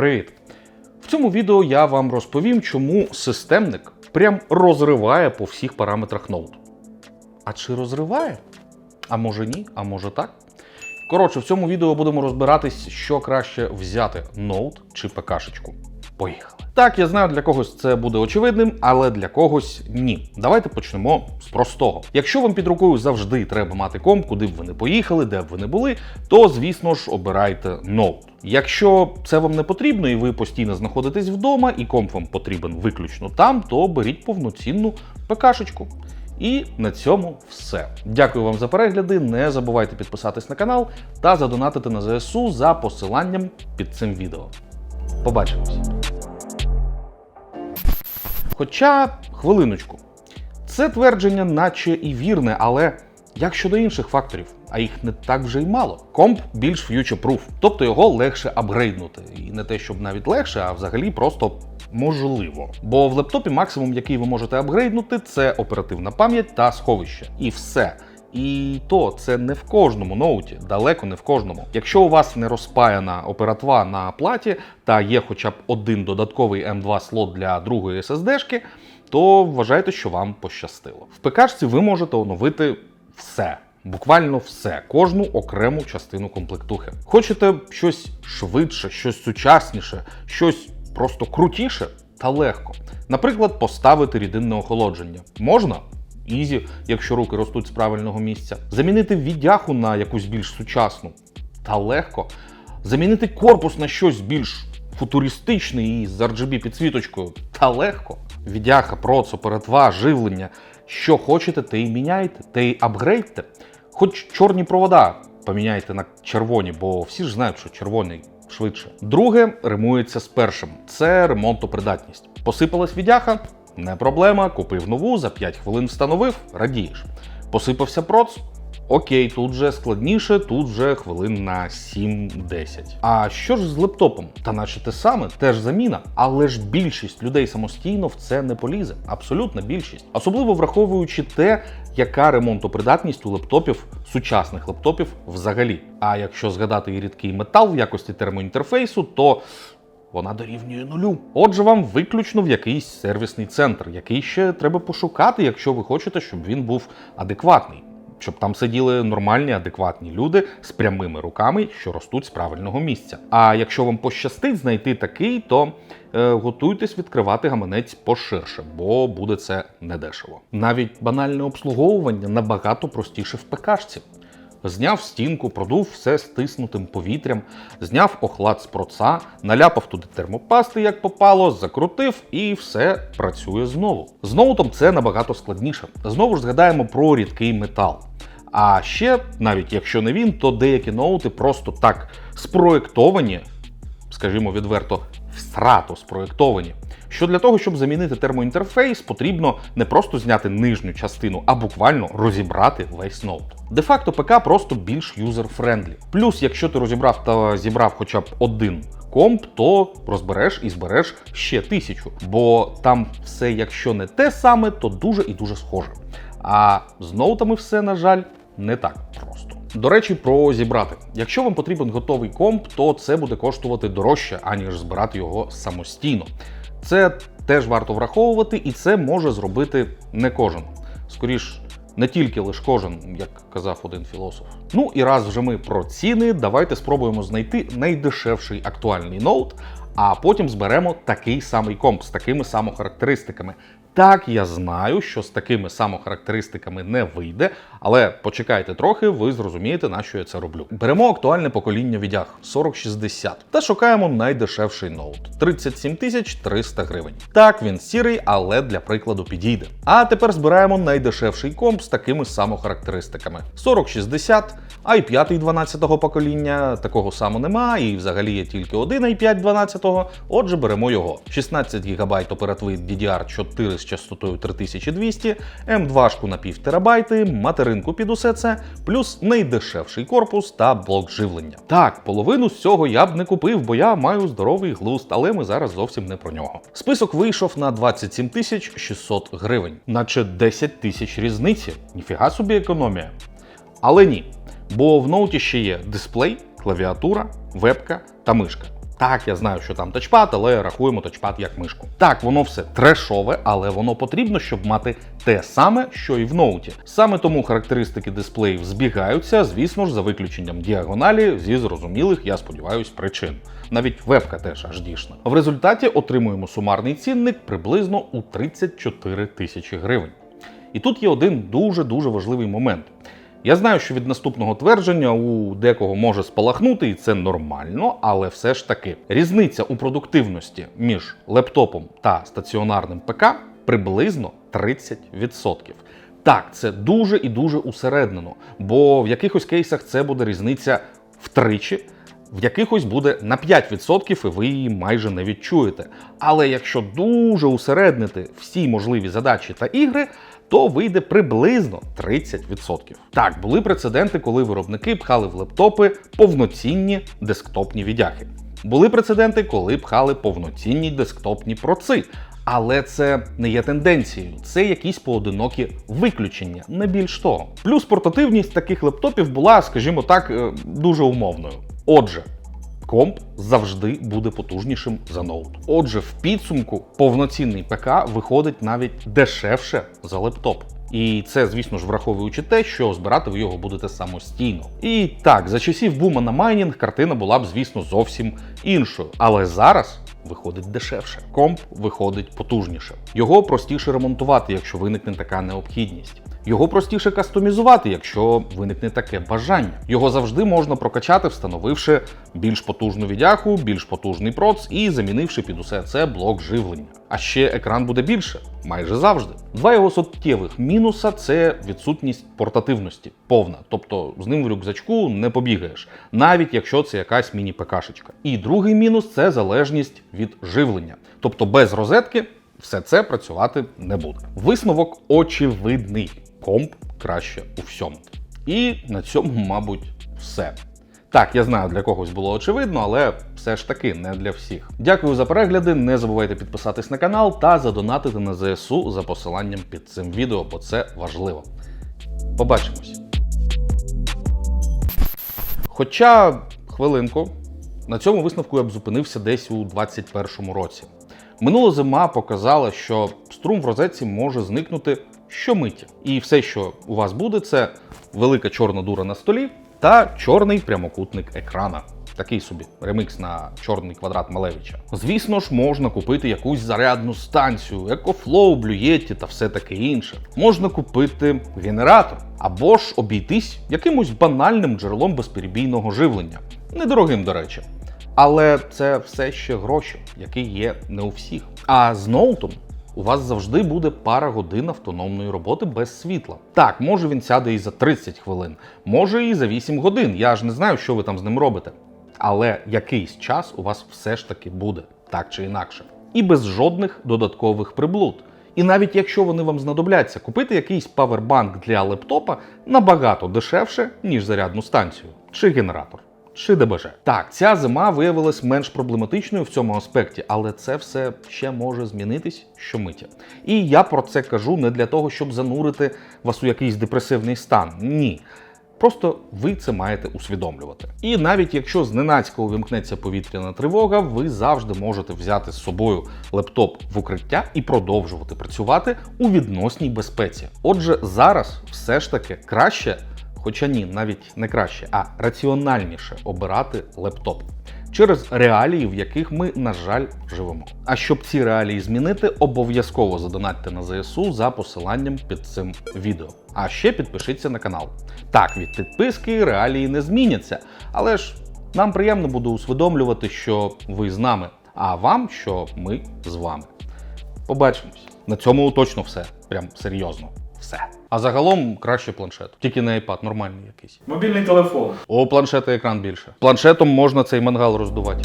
Привіт! В цьому відео я вам розповім, чому системник прям розриває по всіх параметрах ноут. А чи розриває? А може ні, а може так? Коротше, в цьому відео будемо розбиратись, що краще взяти ноут чи ПКшечку. Поїхали. Так, я знаю, для когось це буде очевидним, але для когось ні. Давайте почнемо з простого. Якщо вам під рукою завжди треба мати комп, куди б ви не поїхали, де б ви не були, то звісно ж обирайте ноут. Якщо це вам не потрібно і ви постійно знаходитесь вдома, і комп вам потрібен виключно там, то беріть повноцінну ПКшечку. І на цьому все. Дякую вам за перегляди. Не забувайте підписатись на канал та задонатити на ЗСУ за посиланням під цим відео. Побачимось. Хоча, хвилиночку, це твердження, наче і вірне, але як щодо інших факторів, а їх не так вже й мало. Комп більш future-proof, тобто його легше апгрейднути. І не те, щоб навіть легше, а взагалі просто можливо. Бо в лептопі максимум, який ви можете апгрейднути, це оперативна пам'ять та сховище. І все. І то це не в кожному ноуті, далеко не в кожному. Якщо у вас не розпаяна оператва на платі та є хоча б один додатковий M2 слот для другої SSD-шки, то вважайте, що вам пощастило. В ПКшці ви можете оновити все. Буквально все, кожну окрему частину комплектухи. Хочете щось швидше, щось сучасніше, щось просто крутіше та легко. Наприклад, поставити рідинне охолодження. Можна? Ізі, якщо руки ростуть з правильного місця. Замінити віддяху на якусь більш сучасну та легко. Замінити корпус на щось більш футуристичне і з RGB підсвіточкою та легко. Віддяха, проц, оператва, живлення. Що хочете, те й міняйте, те й апгрейдте. Хоч чорні провода поміняйте на червоні, бо всі ж знають, що червоний швидше. Друге римується з першим: це ремонтопридатність. Посипалась віддяха? Не проблема. Купив нову, за 5 хвилин встановив, радієш. Посипався проц? Окей, тут вже складніше, тут вже хвилин на 7-10. А що ж з лептопом? Та наче те саме, теж заміна. Але ж більшість людей самостійно в це не полізе. Абсолютна більшість. Особливо враховуючи те, яка ремонтопридатність у лептопів, сучасних лептопів взагалі. А якщо згадати і рідкий метал в якості термоінтерфейсу, то вона дорівнює нулю. Отже, вам виключно в якийсь сервісний центр, який ще треба пошукати, якщо ви хочете, щоб він був адекватний. Щоб там сиділи нормальні, адекватні люди з прямими руками, що ростуть з правильного місця. А якщо вам пощастить знайти такий, то е, готуйтесь відкривати гаманець поширше, бо буде це недешево. Навіть банальне обслуговування набагато простіше в ПКшці. Зняв стінку, продув все стиснутим повітрям, зняв охлад з проца, наляпав туди термопасти, як попало, закрутив і все працює знову. З ноутом це набагато складніше. Знову ж згадаємо про рідкий метал. А ще, навіть якщо не він, то деякі ноути просто так спроєктовані, скажімо відверто, всрато спроєктовані. Що для того, щоб замінити термоінтерфейс, потрібно не просто зняти нижню частину, а буквально розібрати весь ноут. Де-факто ПК просто більш юзер-френдлі. Плюс, якщо ти розібрав та зібрав хоча б один комп, то розбереш і збереш ще тисячу. Бо там все, якщо не те саме, то дуже і дуже схоже. А з ноутами все, на жаль, не так. До речі, про зібрати. Якщо вам потрібен готовий комп, то це буде коштувати дорожче, аніж збирати його самостійно. Це теж варто враховувати, і це може зробити не кожен. Скоріш, не тільки лиш кожен, як казав один філософ. Ну і раз вже ми про ціни, давайте спробуємо знайти найдешевший актуальний ноут, а потім зберемо такий самий комп з такими самохарактеристиками. Так, я знаю, що з такими самохарактеристиками не вийде, але почекайте трохи, ви зрозумієте, на що я це роблю. Беремо актуальне покоління відяг 4060 та шукаємо найдешевший ноут 37 300 гривень. Так, він сірий, але для прикладу підійде. А тепер збираємо найдешевший комп з такими самохарактеристиками: 4060, i5 12-го покоління, такого само нема, і взагалі є тільки один i5 12-го, отже, беремо його. 16 ГБ оперативи DDR4 з частотою 3200, М2 на пів терабайти, материнку під усе це, плюс найдешевший корпус та блок живлення. Так, половину з цього я б не купив, бо я маю здоровий глузд, але ми зараз зовсім не про нього. Список вийшов на 27 600 гривень, наче 10 тисяч різниці. Ніфіга собі економія. Але ні. Бо в ноуті ще є дисплей, клавіатура, вебка та мишка. Так, я знаю, що там тачпад, але рахуємо тачпад як мишку. Так, воно все трешове, але воно потрібно, щоб мати те саме, що і в ноуті. Саме тому характеристики дисплеїв збігаються, звісно ж, за виключенням діагоналі зі зрозумілих, я сподіваюся, причин. Навіть вебка теж аж дійшна. В результаті отримуємо сумарний цінник приблизно у 34 тисячі гривень. І тут є один дуже-дуже важливий момент. Я знаю, що від наступного твердження у декого може спалахнути, і це нормально, але все ж таки різниця у продуктивності між лептопом та стаціонарним ПК приблизно 30%. Так, це дуже і дуже усереднено, бо в якихось кейсах це буде різниця втричі, в якихось буде на 5% і ви її майже не відчуєте. Але якщо дуже усереднити всі можливі задачі та ігри, то вийде приблизно 30%. Так, були прецеденти, коли виробники пхали в лептопи повноцінні десктопні відяхи. Були прецеденти, коли пхали повноцінні десктопні проци. Але це не є тенденцією, це якісь поодинокі виключення, не більш того. Плюс портативність таких лептопів була, скажімо так, е, дуже умовною. Отже, комп завжди буде потужнішим за ноут. Отже, в підсумку повноцінний ПК виходить навіть дешевше за лептоп. І це, звісно ж, враховуючи те, що збирати ви його будете самостійно. І так, за часів бума на майнінг картина була б, звісно, зовсім іншою. Але зараз виходить дешевше. Комп виходить потужніше. Його простіше ремонтувати, якщо виникне така необхідність. Його простіше кастомізувати, якщо виникне таке бажання. Його завжди можна прокачати, встановивши більш потужну відяху, більш потужний проц і замінивши під усе це блок живлення. А ще екран буде більше, майже завжди. Два його суттєвих мінуса це відсутність портативності, повна. Тобто з ним в рюкзачку не побігаєш, навіть якщо це якась міні-ПКшечка. І другий мінус це залежність від живлення. Тобто без розетки все це працювати не буде. Висновок очевидний. Комп краще у всьому. І на цьому, мабуть, все. Так, я знаю, для когось було очевидно, але все ж таки не для всіх. Дякую за перегляди. Не забувайте підписатись на канал та задонатити на ЗСУ за посиланням під цим відео, бо це важливо. Побачимось. Хоча, хвилинку, на цьому висновку я б зупинився десь у 2021 році. Минула зима показала, що струм в розетці може зникнути щомиті. І все, що у вас буде, це велика чорна дура на столі та чорний прямокутник екрана. Такий собі ремикс на чорний квадрат Малевича. Звісно ж, можна купити якусь зарядну станцію, екофлоу, блюєті та все таке інше. Можна купити генератор або ж обійтись якимось банальним джерелом безперебійного живлення. Недорогим, до речі. Але це все ще гроші, які є не у всіх. А з ноутом у вас завжди буде пара годин автономної роботи без світла. Так, може він сяде і за 30 хвилин, може і за 8 годин. Я ж не знаю, що ви там з ним робите. Але якийсь час у вас все ж таки буде, так чи інакше. І без жодних додаткових приблуд. І навіть якщо вони вам знадобляться, купити якийсь павербанк для лептопа набагато дешевше, ніж зарядну станцію чи генератор. Чи Так, ця зима виявилась менш проблематичною в цьому аспекті, але це все ще може змінитись щомиті. І я про це кажу не для того, щоб занурити вас у якийсь депресивний стан. Ні. Просто ви це маєте усвідомлювати. І навіть якщо зненацька увімкнеться повітряна тривога, ви завжди можете взяти з собою лептоп в укриття і продовжувати працювати у відносній безпеці. Отже, зараз все ж таки краще Хоча ні, навіть не краще, а раціональніше обирати лептоп через реалії, в яких ми, на жаль, живемо. А щоб ці реалії змінити, обов'язково задонатьте на ЗСУ за посиланням під цим відео. А ще підпишіться на канал. Так, від підписки реалії не зміняться, але ж нам приємно буде усвідомлювати, що ви з нами, а вам, що ми з вами. Побачимось. На цьому точно все. Прям серйозно. Все. А загалом краще планшет. Тільки не iPad, нормальний якийсь. Мобільний телефон. У планшета екран більше. Планшетом можна цей мангал роздувати.